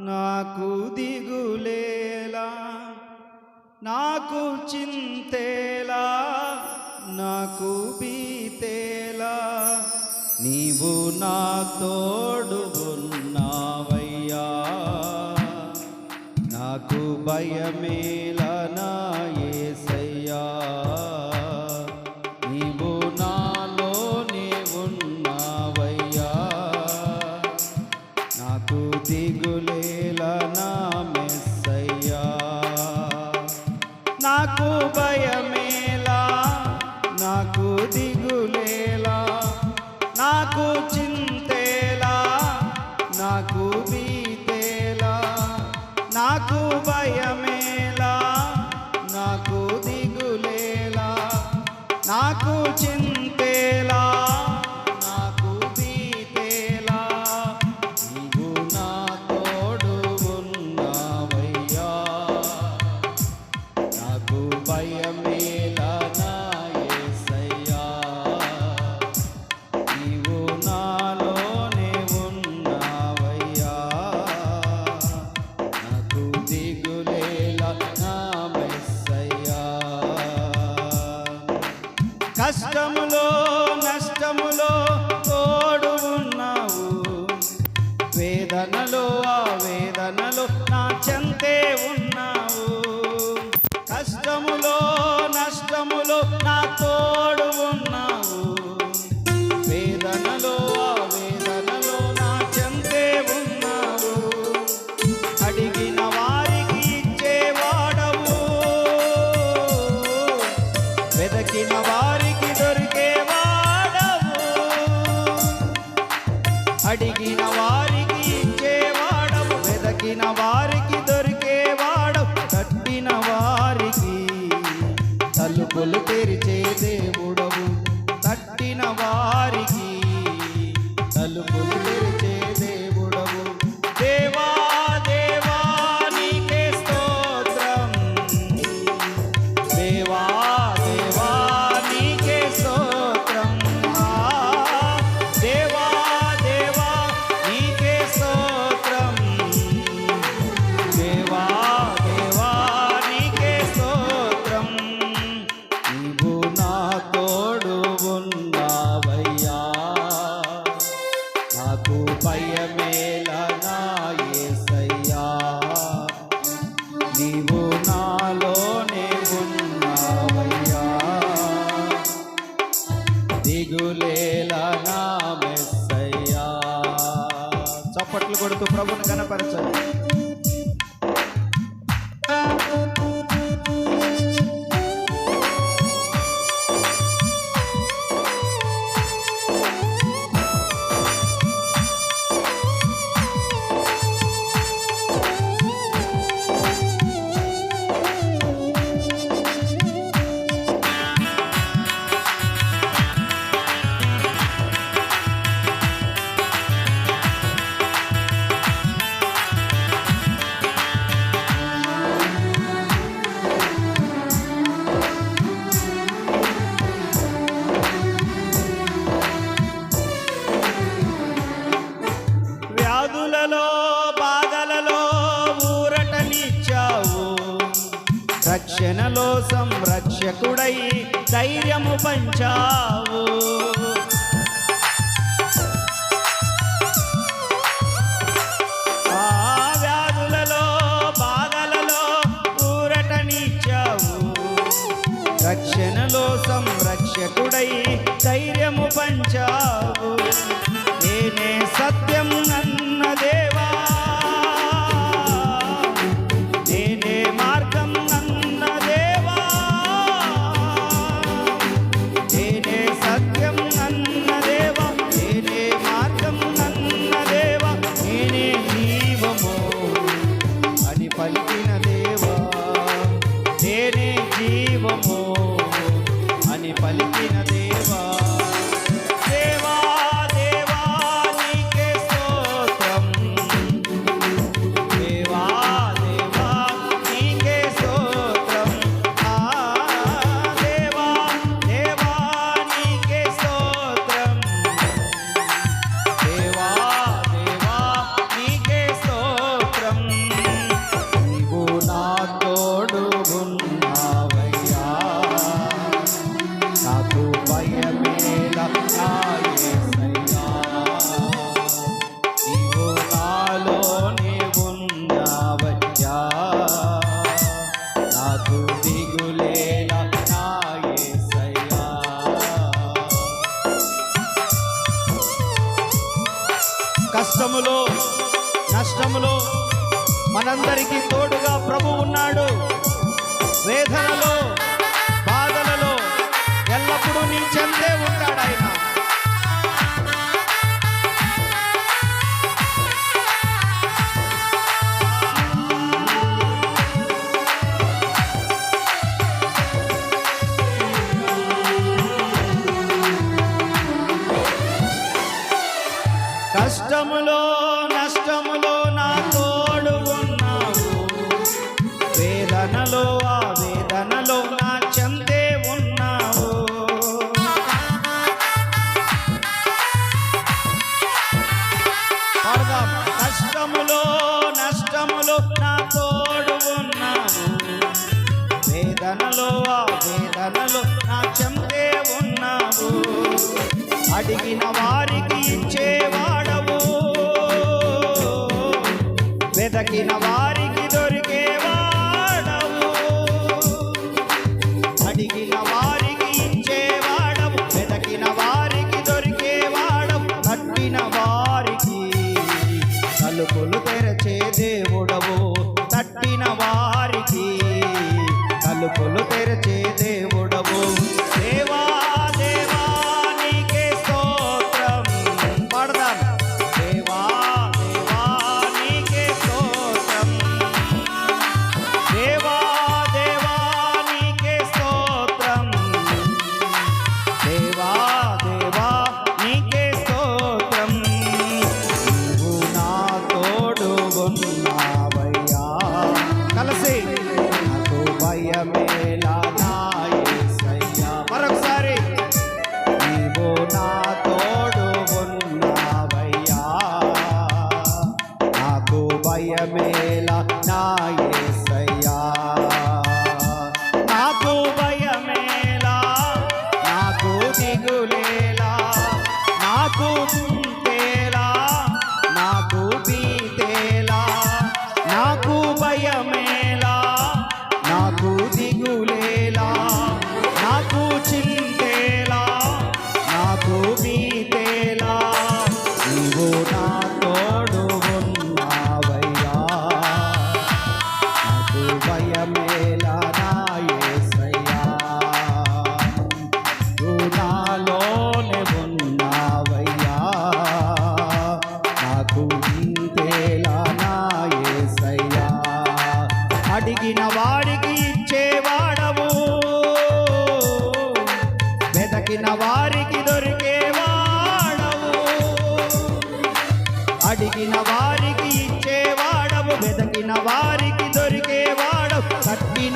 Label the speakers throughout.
Speaker 1: నాకు దిగులేలా నాకు చింతేలా నాకు బీతేలా నీవు నా తోడు ఉన్నావయ్యా నాకు భయమే 看不见 నష్టములో నా తోడు వేదనలో ఆ వేదనలో నా చెందే నష్టములో తోడు వేదనలో ఆ వేదనలో నా అడిగిన వారికి వెతికిన వారికి దొరికేవాడవు అడిగిన వారికి ఇచ్చేవాడవు వెతకిన వారికి దొరికేవాడవు తట్టిన వారికి తలుపులు తెరచే దేవుడవు. తట్టిన వారికి తలుపులు తెరచే దేవుడు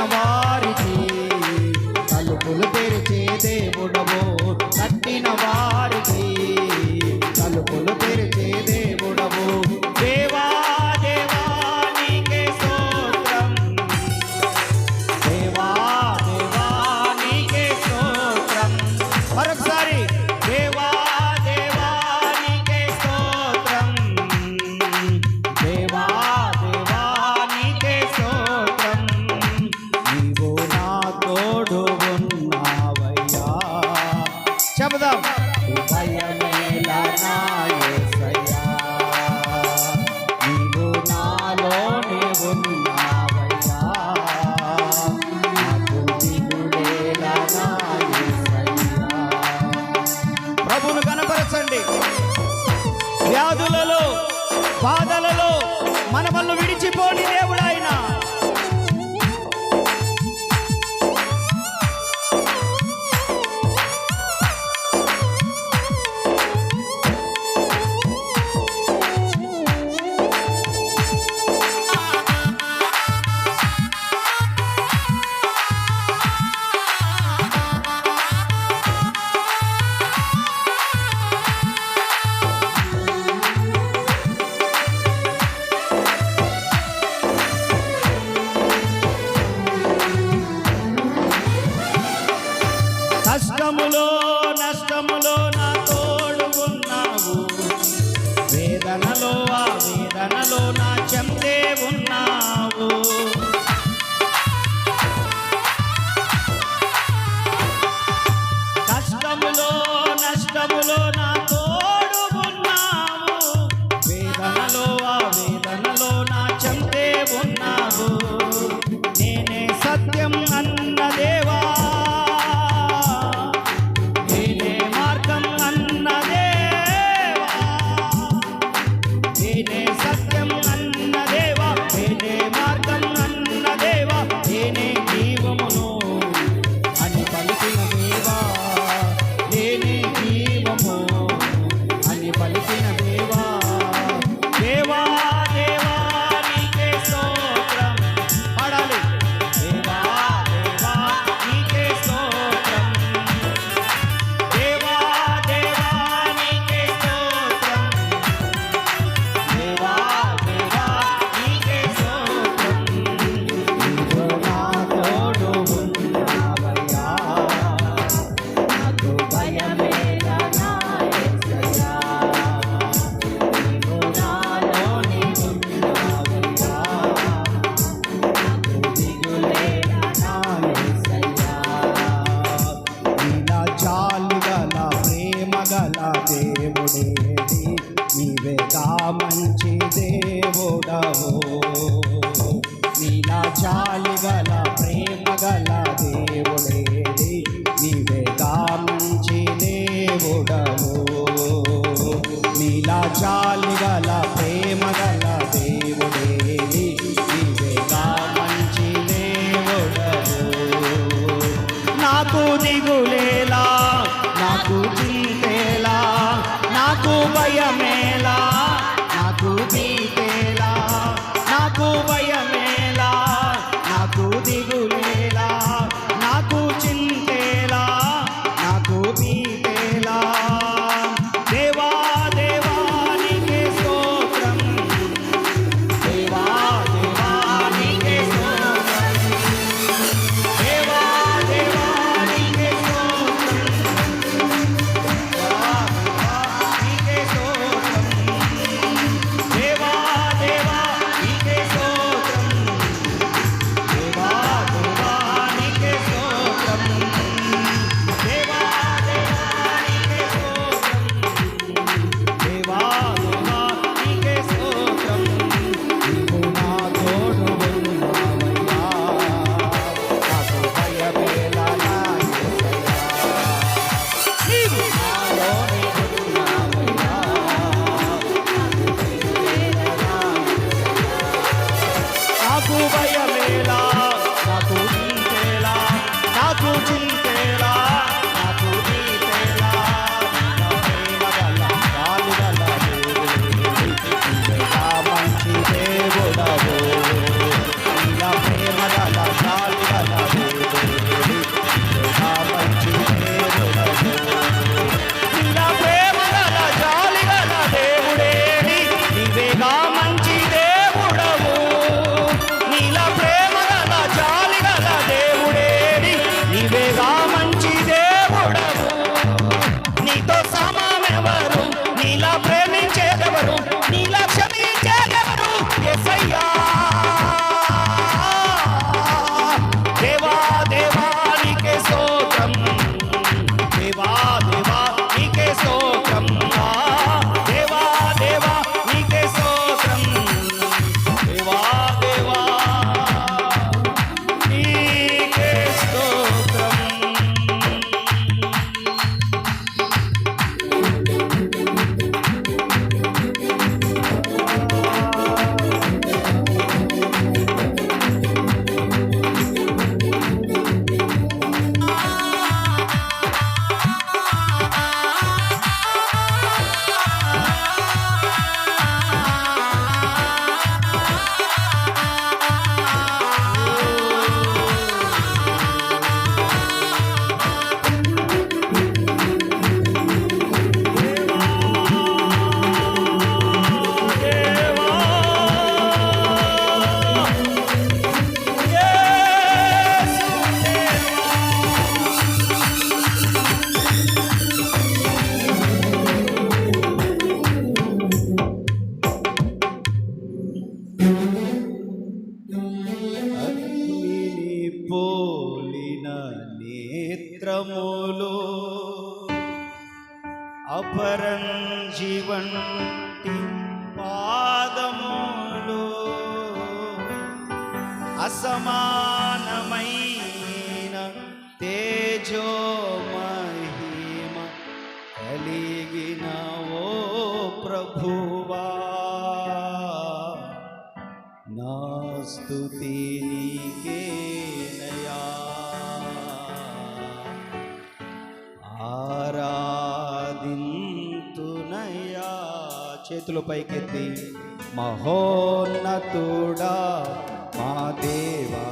Speaker 1: come on. చేయండి. వ్యాధులలో బాధలలో మనమల్ని విడిచిపోని దేవుడాయన ఇలా జాలి గల ప్రేమ గల అందములు అపరంజీవంటి పాదములు అసమానమైన తేజో మహిమ కలిగిన ఓ ప్రభువా. నా స్తుతి చేతులు పైకెత్తి మహోన్నతుడా మా దేవా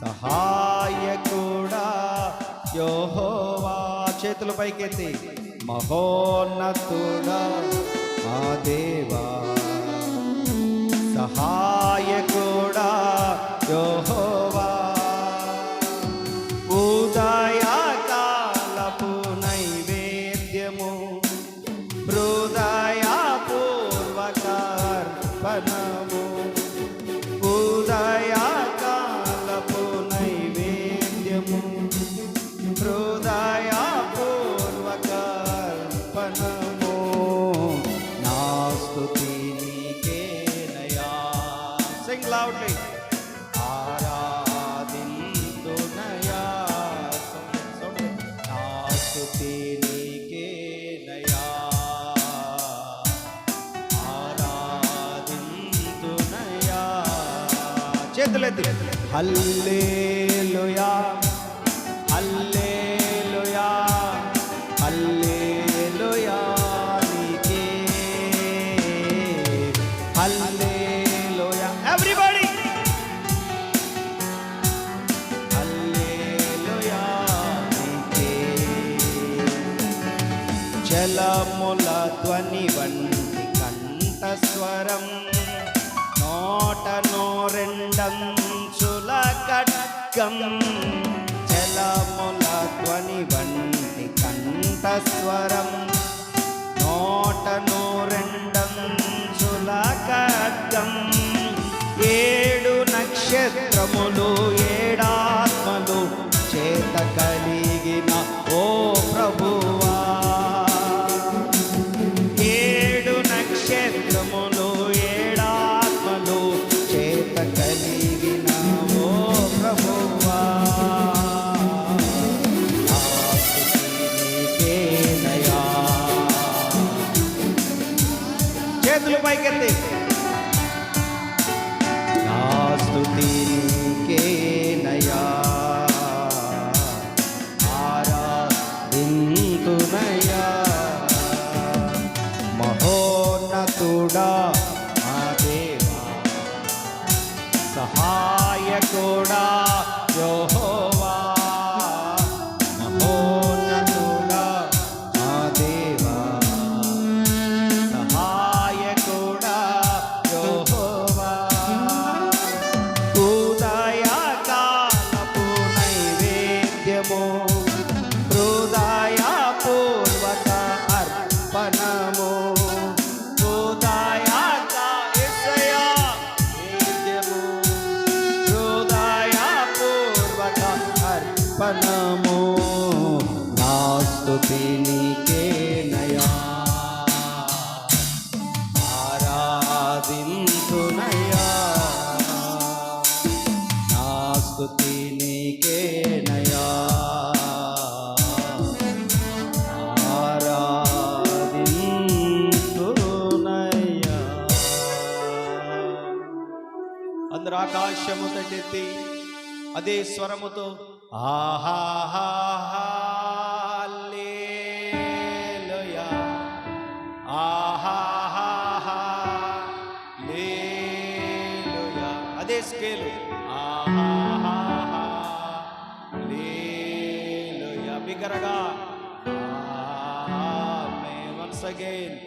Speaker 1: సహాయకుడా యోహోవా. చేతులు పైకెత్తి మహోన్నతుడా Hallelujah. స్వర్గం జలముల ధ్వని వంటి కంఠస్వరం. నోట నూరెండం చుల ఏడు నక్షత్ర అదే స్వరముతో ఆహా అదే స్కేలు బిగ్గరగా వన్స్ అగైన్.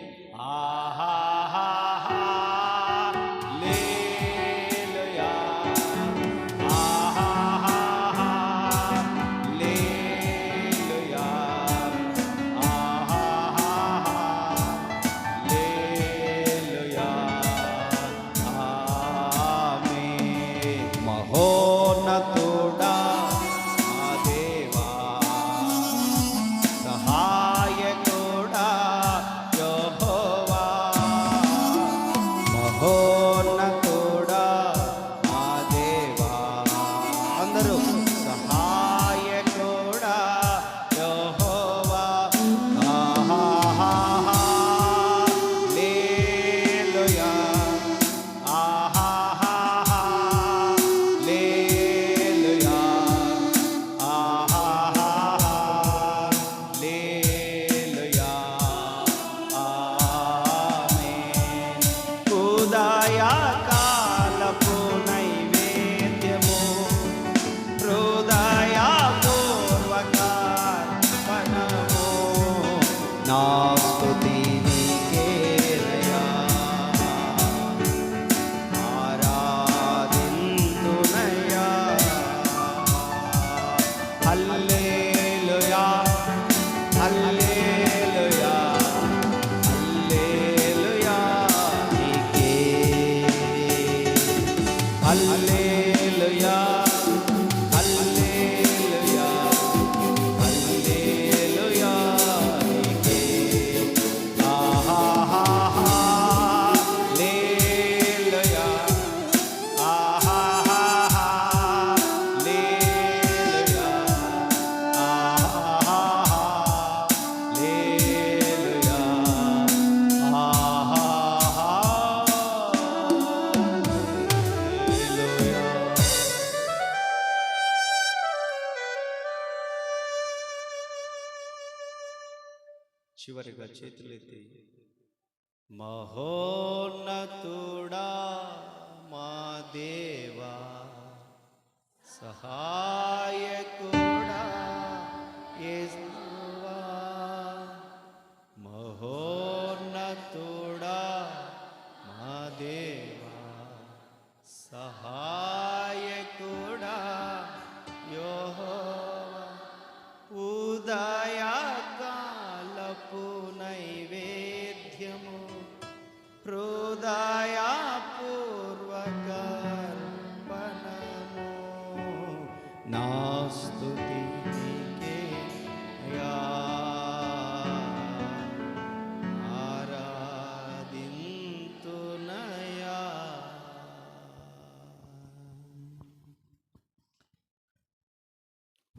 Speaker 1: Hallelujah. Hallelujah. చేతులెత్తి మహోన్నతుడా మా దేవా సహాయకుడా యేసువా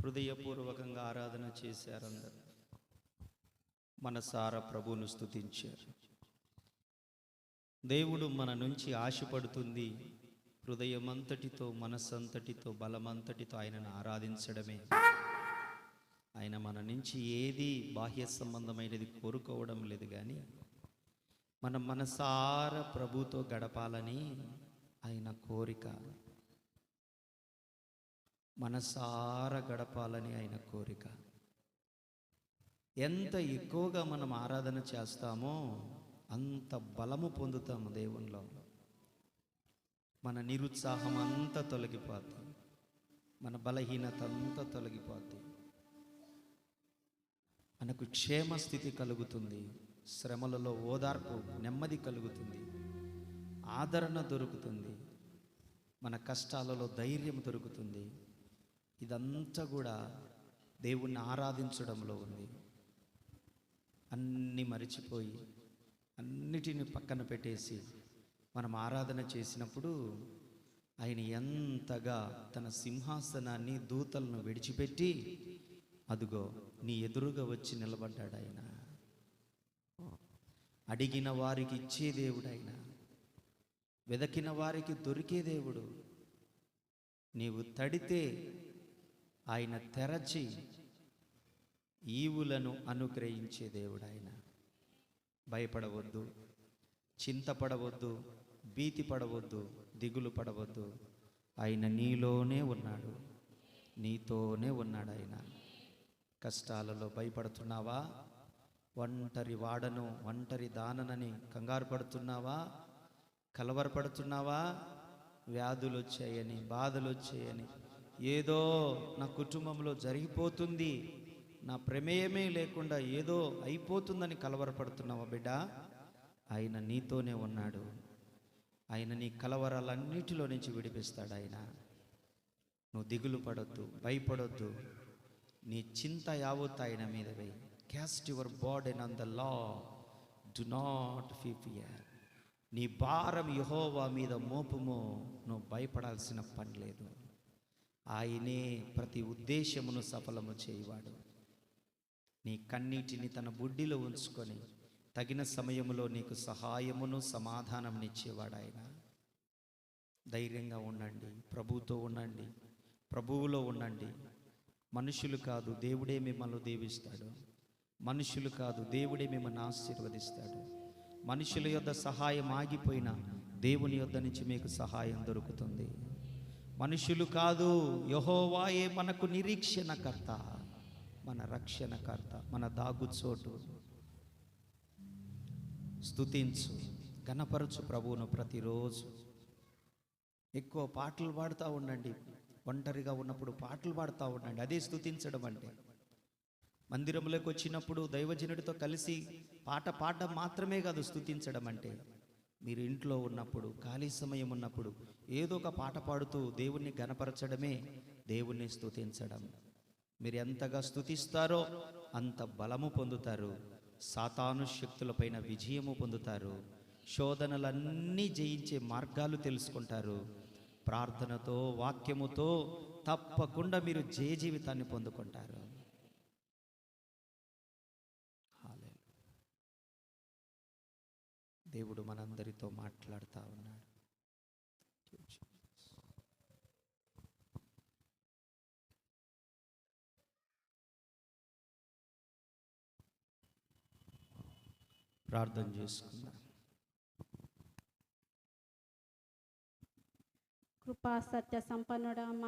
Speaker 1: హృదయపూర్వకంగా ఆరాధన చేశారు అందరు మనసార ప్రభువును స్తుతించారు. దేవుడు మన నుంచి ఆశపడుతుంది హృదయమంతటితో మనస్సంతటితో బలమంతటితో ఆయనను ఆరాధించడమే. ఆయన మన నుంచి ఏది బాహ్య సంబంధమైనది కోరుకోవడం లేదు కానీ మన మనసార ప్రభుతో గడపాలని ఆయన కోరిక. మనసార గడపాలని ఆయన కోరిక. ఎంత ఎక్కువగా మనం ఆరాధన చేస్తామో అంత బలము పొందుతాము దేవునిలో. మన నిరుత్సాహం అంతా తొలగిపోతుంది మన బలహీనత అంతా తొలగిపోతుంది మనకు క్షేమ స్థితి కలుగుతుంది. శ్రమలలో ఓదార్పు నెమ్మది కలుగుతుంది. ఆదరణ దొరుకుతుంది. మన కష్టాలలో ధైర్యం దొరుకుతుంది. ఇదంతా కూడా దేవుణ్ణి ఆరాధించడంలో ఉంది. అన్నీ మరిచిపోయి అన్నిటిని పక్కన పెట్టేసి మనం ఆరాధన చేసినప్పుడు ఆయన ఎంతగా తన సింహాసనాన్ని దూతలను విడిచిపెట్టి అదుగో నీ ఎదురుగా వచ్చి నిలబడ్డాడు ఆయన. అడిగిన వారికి ఇచ్చే దేవుడు ఆయన. వెదకిన వారికి దొరికే దేవుడు. నీవు తడితే ఆయన తెరచి ఈవులను అనుగ్రహించే దేవుడు ఆయన భయపడవద్దు చింతపడవద్దు భీతి పడవద్దు దిగులు పడవద్దు ఆయన నీలోనే ఉన్నాడు నీతోనే ఉన్నాడు ఆయన కష్టాలలో భయపడుతున్నావా? ఒంటరి వాడను ఒంటరి దాననని కంగారు పడుతున్నావా? కలవరపడుతున్నావా? వ్యాధులు వచ్చాయని బాధలు వచ్చాయని ఏదో నా కుటుంబంలో జరిగిపోతుంది నా ప్రమేయమే లేకుండా ఏదో అయిపోతుందని కలవరపడుతున్నావా బిడ్డ? ఆయన నీతోనే ఉన్నాడు. ఆయన నీ కలవరాలన్నిటిలో నుంచి విడిపిస్తాడు ఆయన. నువ్వు దిగులు పడొద్దు భయపడొద్దు. నీ చింత యావత్ ఆయన మీద వేయి. Cast your burden on the Lord do not fear నీ భారం యహోవా మీద మోపుము. నువ్వు భయపడాల్సిన పని లేదు. ఆయనే ప్రతి ఉద్దేశమును సఫలము చేయవాడు. నీ కన్నీటిని తన బుడ్డిలో ఉంచుకొని తగిన సమయములో నీకు సహాయమును సమాధానంనిచ్చేవాడు ఆయన. ధైర్యంగా ఉండండి ప్రభువుతో ఉండండి ప్రభువులో ఉండండి. మనుషులు కాదు దేవుడే మిమ్మల్ని దీవిస్తాడు. మనుషులు కాదు దేవుడే మిమ్మల్ని ఆశీర్వదిస్తాడు. మనుషుల యొద్ద సహాయం ఆగిపోయినా దేవుని యొద్ద నుంచి మీకు సహాయం దొరుకుతుంది. మనుషులు కాదు యహోవాయే మనకు నిరీక్షణకర్త మన రక్షణకర్త మన దాగుచోటు. స్థుతించు గణపరచు ప్రభువును ప్రతిరోజు. ఎక్కువ పాటలు పాడుతూ ఉండండి. ఒంటరిగా ఉన్నప్పుడు పాటలు పాడుతూ ఉండండి. అదే స్థుతించడం అంటే. మందిరంలోకి వచ్చినప్పుడు దైవజనుడితో కలిసి పాట పాడడం మాత్రమే కాదు స్థుతించడం అంటే. మీరు ఇంట్లో ఉన్నప్పుడు ఖాళీ సమయం ఉన్నప్పుడు ఏదో ఒక పాట పాడుతూ దేవుణ్ణి గనపరచడమే దేవుణ్ణి స్థుతించడం మీరు ఎంతగా స్తుతిస్తారో అంత బలము పొందుతారు. సాతాను శక్తులపైన విజయము పొందుతారు. శోధనలన్నీ జయించే మార్గాలు తెలుసుకుంటారు. ప్రార్థనతో వాక్యముతో తప్పకుండా మీరు జయ జీవితాన్ని పొందుకుంటారు. దేవుడు మనందరితో మాట్లాడుతూ ఉన్నాడు. ప్రార్థన చేసుకుందాం.
Speaker 2: కృపా సత్య సంపన్నుడ